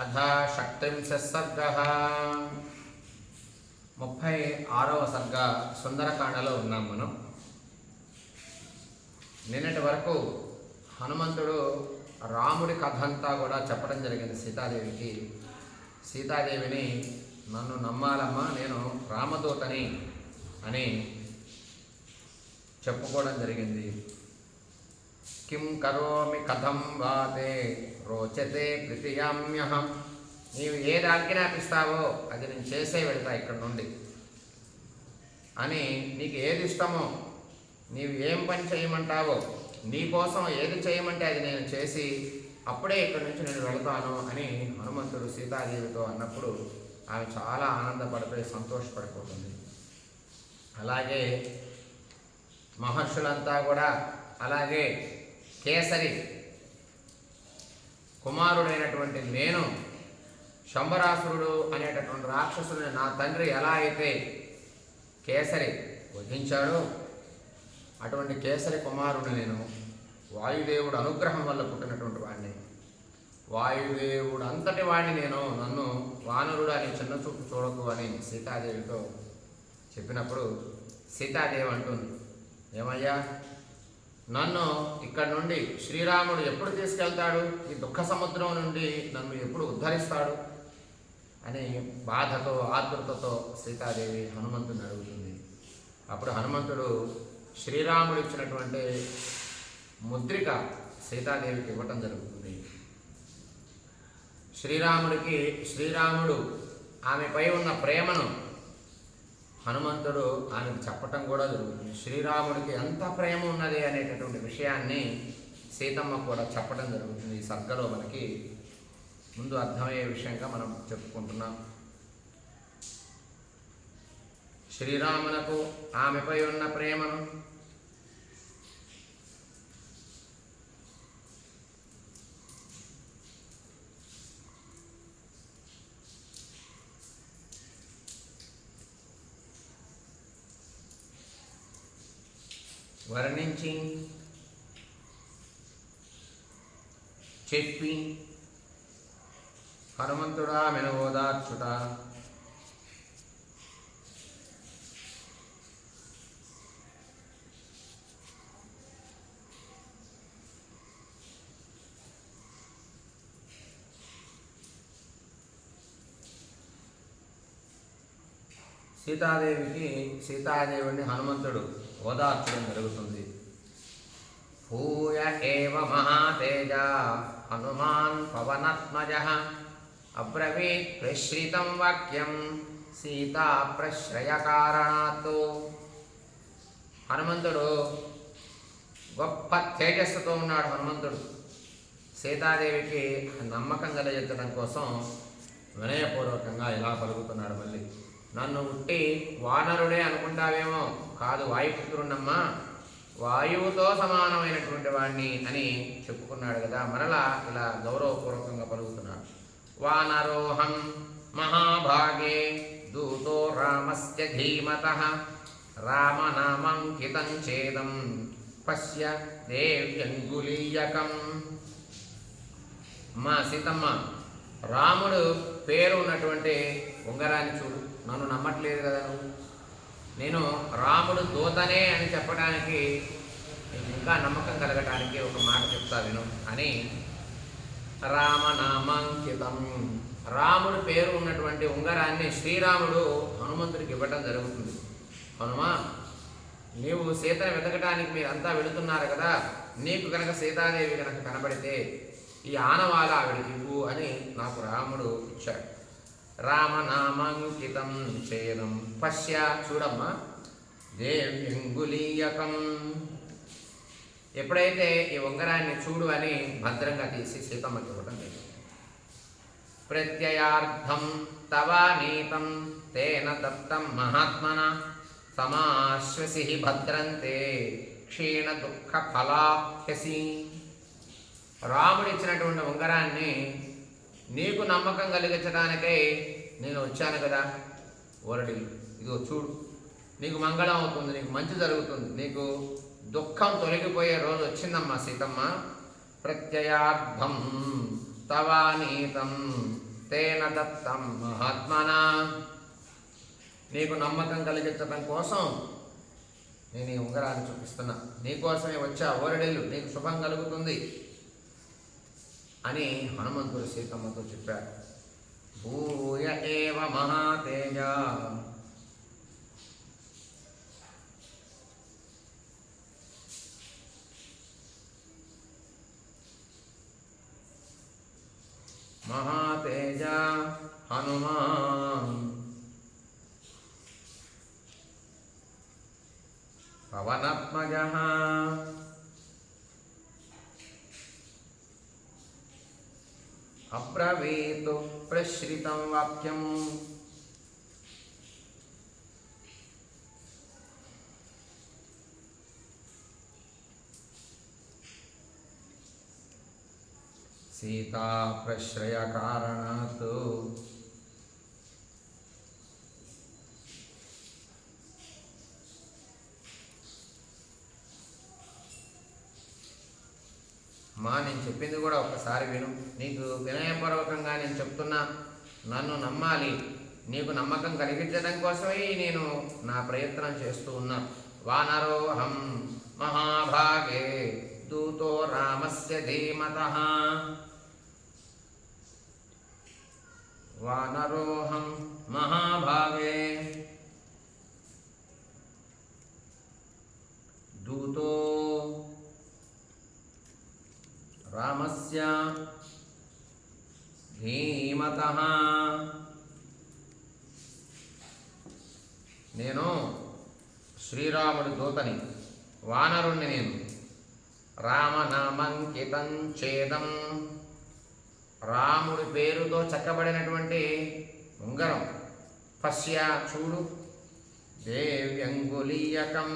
అథ షట్త్రింశ సర్గ ముప్పై ఆరవ సర్గ సుందరకాండలో ఉన్నాం మనం. నిన్నటి వరకు హనుమంతుడు రాముడి కథ అంతా కూడా చెప్పడం జరిగింది సీతాదేవికి. సీతాదేవిని నన్ను నమ్మాలమ్మా నేను రామదూతని అని చెప్పుకోవడం జరిగింది. కిం కరోమి కథం వాతే రోచతే ప్రతియామ్యహం నీవు ఏది ఆజ్ఞాపిస్తావో అది నేను చేసే వెళ్తా ఇక్కడ నుండి. అని నీకు ఏది ఇష్టమో నీవు ఏం పని చేయమంటావో నీ కోసం ఏది చేయమంటే అది నేను చేసి అప్పుడే ఇక్కడి నుంచి నేను వెళతాను అని హనుమంతుడు సీతాదేవితో అన్నప్పుడు ఆమె చాలా ఆనందపడిపోయి సంతోషపడిపోతుంది. అలాగే మహర్షులంతా కూడా అలాగే కేసరి. కుమారుడైనటువంటి నేను శంబరాసురుడు అనేటటువంటి రాక్షసుని నా తండ్రి ఎలా అయితే కేసరి వధించాడో అటువంటి కేసరి కుమారుడు నేను. వాయుదేవుడు అనుగ్రహం వల్ల పుట్టినటువంటి వాడిని. వాయుదేవుడు అంతటి వాడిని నేను నన్ను వానరుడు అని చిన్న చూపు చూడకు అని సీతాదేవితో చెప్పినప్పుడు సీతాదేవి అంటుంది ఏమయ్యా నన్ను ఇక్కడ నుండి శ్రీరాముడు ఎప్పుడు తీసుకెళ్తాడు? ఈ దుఃఖ సముద్రం నుండి నన్ను ఎప్పుడు ఉద్ధరిస్తాడు? అని బాధతో ఆతృతతో సీతాదేవి హనుమంతుని అడుగుతుంది. అప్పుడు హనుమంతుడు శ్రీరాముడు ఇచ్చినటువంటి ముద్రిక సీతాదేవికి ఇవ్వటం జరుగుతుంది. శ్రీరాముడికి శ్రీరాముడు ఆమెపై ఉన్న ప్రేమను హనుమంతుడు ఆమెకు చెప్పటం కూడా జరుగుతుంది. శ్రీరాముడికి ఎంత ప్రేమ ఉన్నది అనేటటువంటి విషయాన్ని సీతమ్మ కూడా చెప్పడం జరుగుతుంది ఈ సర్గలో మనకి. ముందు అర్థమయ్యే విషయంగా మనం చెప్పుకుంటున్నాం. శ్రీరామునకు ఆమెపై ఉన్న ప్రేమను వివరించి చెప్పి హనుమంతుడా మెనవోదార్చుట సీతాదేవికి సీతాదేవిని హనుమంతుడు ఓదార్చడం జరుగుతుంది. భూయ ఏవ మహాతేజ హనుమాన్ పవనాత్మజ అబ్రవీత్ ప్రశ్రితం వాక్యం సీతా ప్రశ్రయ హనుమంతుడు గొప్ప తేజస్సుతో ఉన్నాడు హనుమంతుడు. సీతాదేవికి నమ్మకం కలిగించడం కోసం వినయపూర్వకంగా ఇలా పలుకుతున్నాడు మళ్ళీ. నన్ను ఉట్టి వానరుడే అనుకుంటావేమో కాదు వాయుపుత్రున్నమ్మా వాయువుతో సమానమైనటువంటి వాణ్ణి అని చెప్పుకున్నాడు కదా. మరలా ఇలా గౌరవపూర్వకంగా పలుకుతున్నాడు. వానరోహం మహాభాగే దూతో రామస్య ధీమత రామనామంకితం చేదం పశ్య దేవ్యంగులీయకం. మా సీతమ్మ రాముడు పేరు ఉన్నటువంటి ఉంగరాన్ని చూడు. నన్ను నమ్మట్లేదు కదా నువ్వు? నేను రాముడు దూతనే అని చెప్పడానికి ఇంకా నమ్మకం కలగటానికి ఒక మాట చెప్తా విను అని రామనామాంకితం. రాముడు పేరు ఉన్నటువంటి ఉంగరాన్ని శ్రీరాముడు హనుమంతుడికి ఇవ్వటం జరుగుతుంది. హనుమా నీవు సీతను వెతకటానికి మీరంతా వెళుతున్నారు కదా నీకు కనుక సీతాదేవి కనుక కనబడితే ఈ ఆనవాల ఆవిడకి ఇవ్వు అని నాకు రాముడు ఇచ్చాడు. రామనామాంకితం శయనం పశ్య చూడమ్మా. దేవ్యంగులీయకం ఎప్పుడైతే ఈ ఉంగరాన్ని చూడు అని భద్రంగా తీసి సీతమ్మకి ఇవ్వడం జరిగింది ప్రత్యయార్థం తవానీతం తేన దత్తం మహాత్మన సమాశ్వసి భద్రంతే క్షీణ దుఃఖ ఫలాహ్యసి రాముడిచ్చినటువంటి ఉంగరాన్ని నీకు నమ్మకం కలిగించడానికై నేను వచ్చాను కదా. ఓరడి ఇదిగో చూడు. నీకు మంగళం అవుతుంది నీకు మంచి జరుగుతుంది నీకు దుఃఖం తొలగిపోయే రోజు వచ్చిందమ్మా సీతమ్మ. ప్రత్యయార్థం తవానీతం తేన దత్తం మహాత్మనా. నీకు నమ్మకం కలిగించడం కోసం నేను ఈ ఉంగరాన్ని చూపిస్తున్నా. నీకోసమే వచ్చా ఓరడేళ్ళు నీకు శుభం కలుగుతుంది. అని హనుమంతుడు సీతమ్మతో చెప్పాడు. భూయ ఏవ మహాతేజ. మహాతేజ హనుమాన్. గీతం వాక్యం సీతా ప్రశ్రయ కారణాత్ మా నేను చెప్పింది కూడా ఒక్కసారి విను. నీకు వినయపూర్వకంగా నేను చెప్తున్నా. నన్ను నమ్మాలి. నీకు నమ్మకం కలిగించడం కోసమే నేను నా ప్రయత్నం చేస్తూ ఉన్నాను వానరోహం మహాభాగే దూతో రామస్య ధీమత. వానరోహం మహాభాగే దూతో రామస్య ధీమత. నేను శ్రీరాముడి దూతని వానరుణ్ణి నేను. రామనామంకితం చేదం. రాముడి పేరుతో చెక్కబడినటువంటి ఉంగరం పశ్య చూడు. దేవ్యంగులీయకం.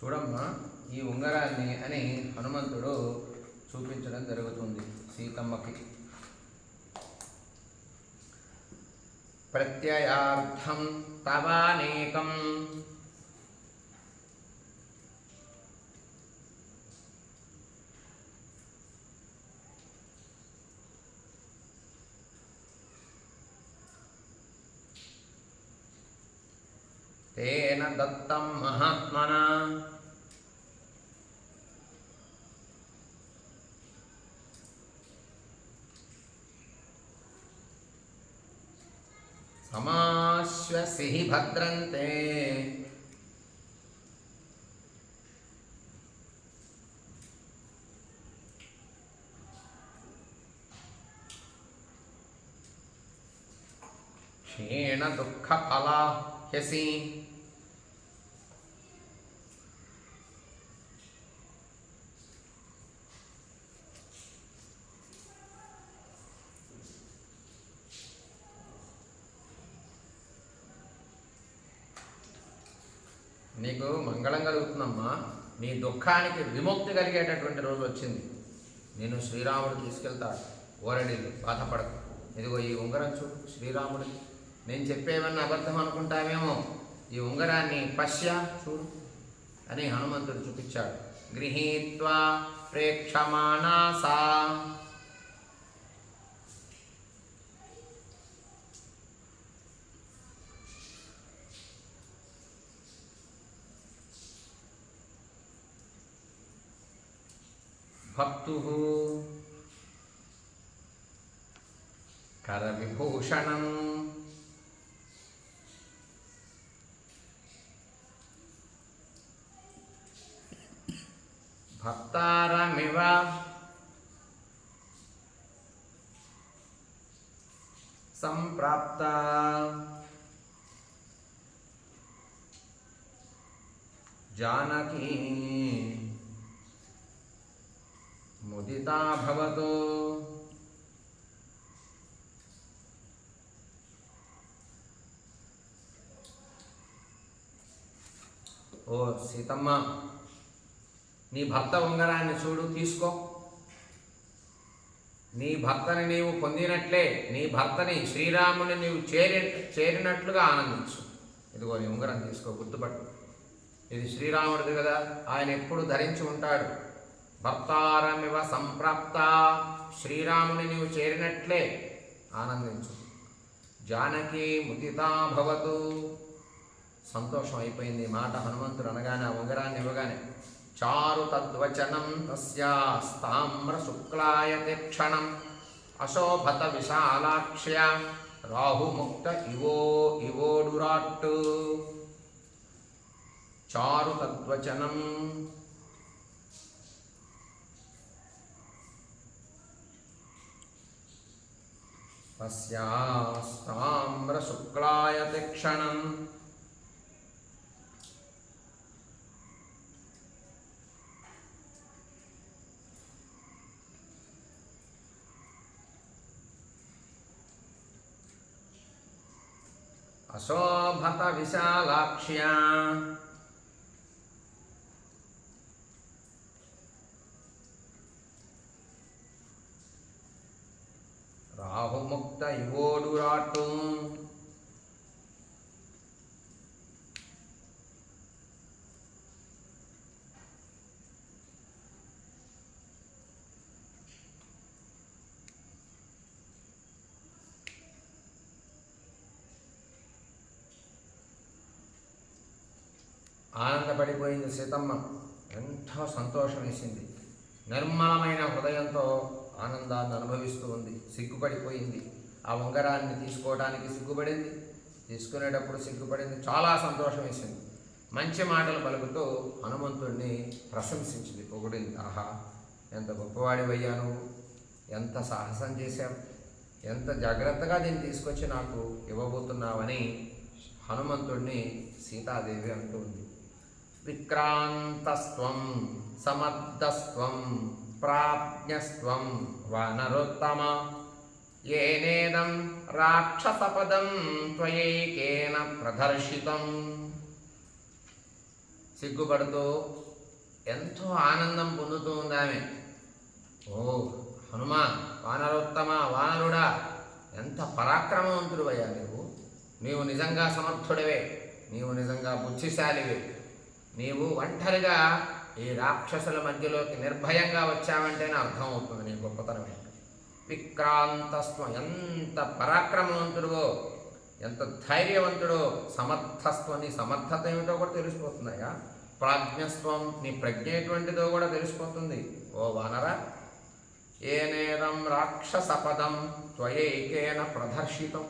చూడమ్మా ఈ ఉంగరాన్ని అని హనుమంతుడు చూపించడం జరుగుతుంది సీతమ్మకి. ప్రత్యయార్థం తవానేకం తేన దత్తం మహాత్మనా సమాశ్వసి భద్రంతే క్షీణ దుఃఖ ఫలాహ్యసి నీకు మంగళం కలుగుతుందమ్మా. నీ దుఃఖానికి విముక్తి కలిగేటటువంటి రోజు వచ్చింది. నేను శ్రీరాముడు తీసుకెళ్తాడు. ఓరడీలు బాధపడకు. ఇదిగో ఈ ఉంగరం చూడు శ్రీరాముడికి నేను చెప్పేవన్నీ అబద్ధం అనుకుంటామేమో ఈ ఉంగరాన్ని పశ్య చూడు అని హనుమంతుడు చూపించాడు. గృహీత్వా ప్రేక్షమాణాసా. భక్తు కరవిభూషణం. భక్తారమివ సంప్రాప్త. జానకీ ముదితా భవతు. ఓ సీతమ్మ నీ భర్త ఉంగరాన్ని చూడు తీసుకో. నీ భర్తని నీవు పొందినట్లే నీ భర్తని శ్రీరాముని నీవు చేరి చేరినట్లుగా ఆనందించు. ఇదిగో నీ ఉంగరం తీసుకో గుర్తుపట్టు. ఇది శ్రీరాముడిది కదా ఆయన ఎప్పుడు ధరించి ఉంటాడు. భర్తారమివ సంప్రాప్త. శ్రీరాముని నీవు చేరినట్లే ఆనందించు. జానకి ముదితా భవతు. సంతోషం అయిపోయింది. మాట హనుమంతుడు అనగానే ఆ ఉంగరాన్ని ఇవ్వగానే చారు తద్వచనం తస్యాస్తామ్ర శుక్లాయతే క్షణం అశోభత విశాలాక్ష్య రాహుముక్త ఇవో ఇవోడురాట్టు. చారు తద్వచనం తస్యాస్తామ్రశుక్లాయతే తిక్షణం. అశోభత విశాలాక్ష్యా. రాహుముక్త ఇవోడురాటు ఆనందపడిపోయింది సీతమ్మ. ఎంతో సంతోషం వేసింది. నిర్మలమైన హృదయంతో ఆనందాన్ని అనుభవిస్తూ ఉంది సిగ్గుపడిపోయింది. ఆ ఉంగరాన్ని తీసుకోవడానికి సిగ్గుపడింది తీసుకునేటప్పుడు సిగ్గుపడింది చాలా సంతోషం వేసింది. మంచి మాటలు పలుకుతూ హనుమంతుడిని ప్రశంసించింది. పొగిడింది ఆహా ఎంత గొప్పవాడివయ్యాను ఎంత సాహసం చేశావు ఎంత జాగ్రత్తగా దీన్ని తీసుకొచ్చి నాకు ఇవ్వబోతున్నావని హనుమంతుడిని సీతాదేవి అంటుంది విక్రాంతస్వం సమర్థస్వం ప్రాజ్ఞస్త్వం వనరుత్తమ. ఏనేదం రాక్షసపదం త్వయైకేన ప్రదర్శితం. సిగ్గుపడుతూ ఎంతో ఆనందం పొందుతూ ఉందామె ఓ హనుమా వానరోత్తమ వానరుడా ఎంత పరాక్రమవంతుడువయ్యా నీవు. నీవు నిజంగా సమర్థుడవే. నీవు నిజంగా బుద్ధిశాలివే. నీవు ఒంటరిగా ఈ రాక్షసుల మధ్యలోకి నిర్భయంగా వచ్చావంటేనే అర్థమవుతుంది నీ గొప్పతనం ఏంటో? ఎంత పరాక్రమవంతుడో ఎంత ధైర్యవంతుడో సమర్థస్వ నీ సమర్థత ఏమిటో కూడా తెలిసిపోతుందయ్యా ప్రాజ్ఞస్వం నీ ప్రజ్ఞ ఎటువంటిదో కూడా తెలిసిపోతుంది. ఓ వానరా ఏనేదం రాక్షసపదం త్వయైకేన ప్రదర్శితం.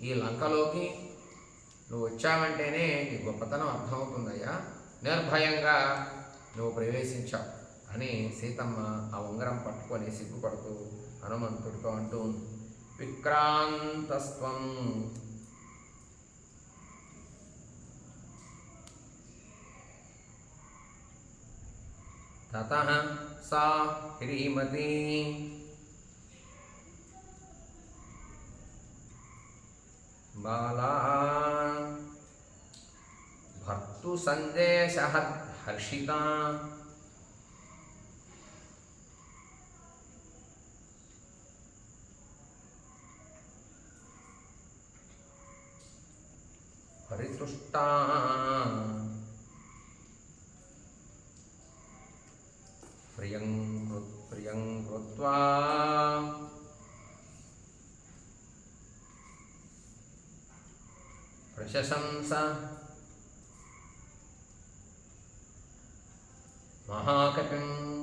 ఈ లంకలోకి నువ్వు వచ్చావంటేనే నీ గొప్పతనం అర్థమవుతుందయ్యా నిర్భయంగా నువ్వు ప్రవేశించావు. అని సీతమ్మ ఆ ఉంగరం పట్టుకొని సిగ్గుపడుతూ హనుమంతుడితో అంటూ ఉంది. విక్రాంతస్వం తత సా హ్రీమతి బాలా. భర్తు సందేశ हर्षिता परितुष्टा प्रियं प्रियं कृत्वा प्रशशंसा మహాకపిం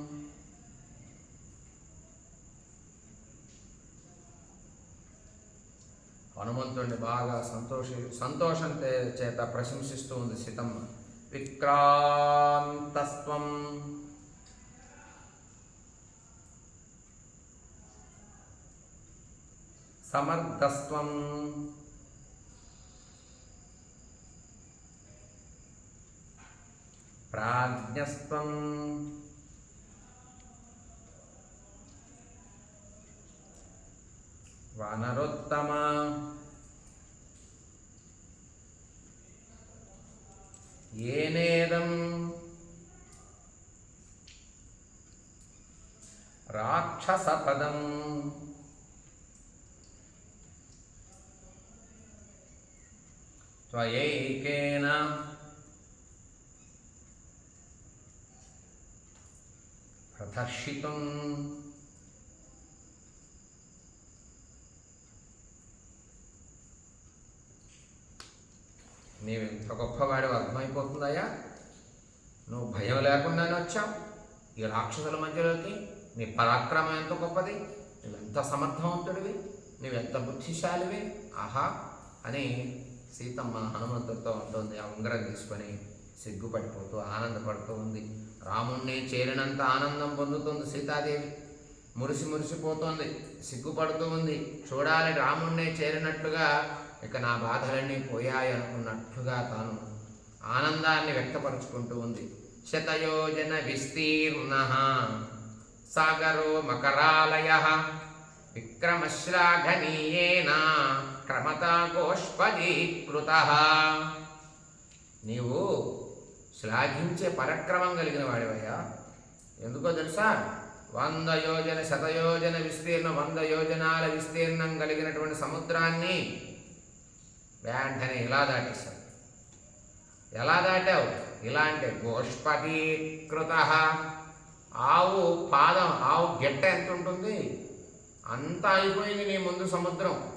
హనుమంతుడిని బాగా సంతోషి సంతోషం చేత ప్రశంసిస్తూ ఉంది సీతమ్మ. విక్రాంతస్వం. సమర్థస్వం. ప్రాజ్ఞస్వం. వనరుత్తమ. ఏనేదం? రాక్షసపదం. త్వయైకేన దర్శితం నీవు ఇంత గొప్పవాడు అర్థమైపోతుందయ్యా? నువ్వు భయం లేకుండానే వచ్చావు. ఈ రాక్షసుల మధ్యలోకి నీ పరాక్రమం ఎంత గొప్పది? నువ్వెంత సమర్థవంతుడివి? నువ్వెంత బుద్ధిశాలివి? ఆహా! అని సీతమ్మ హనుమంతుడితో ఉంటుంది. ఆ ఉంగరం తీసుకొని సిగ్గుపడిపోతూ ఆనందపడుతూ ఉంది. రాముణ్ణి చేరినంత ఆనందం పొందుతుంది సీతాదేవి. మురిసి మురిసిపోతోంది సిగ్గుపడుతూ ఉంది. చూడాలి రాముణ్ణి చేరినట్లుగా ఇక నా బాధలన్నీ పోయాయి అనుకున్నట్లుగా తాను ఆనందాన్ని వ్యక్తపరుచుకుంటూ ఉంది. శతయోజన విస్తీర్ణ సాగరో మకరాలయ విక్రమశ్లాఘనీయేన క్రమతా గోష్పదీకృత నీవు శ్లాఘించే పరక్రమం కలిగిన వాడివయ్యా. ఎందుకో తెలుసా? వంద యోజన శతయోజన విస్తీర్ణం వంద యోజనాల విస్తీర్ణం కలిగినటువంటి సముద్రాన్ని వెంటనే ఇలా దాటేశావు? ఎలా దాటావు? ఇలా అంటే ఆవు పాదం ఆవు గెట్ట ఎంత ఉంటుంది? అంత అయిపోయింది నీ ముందు సముద్రం.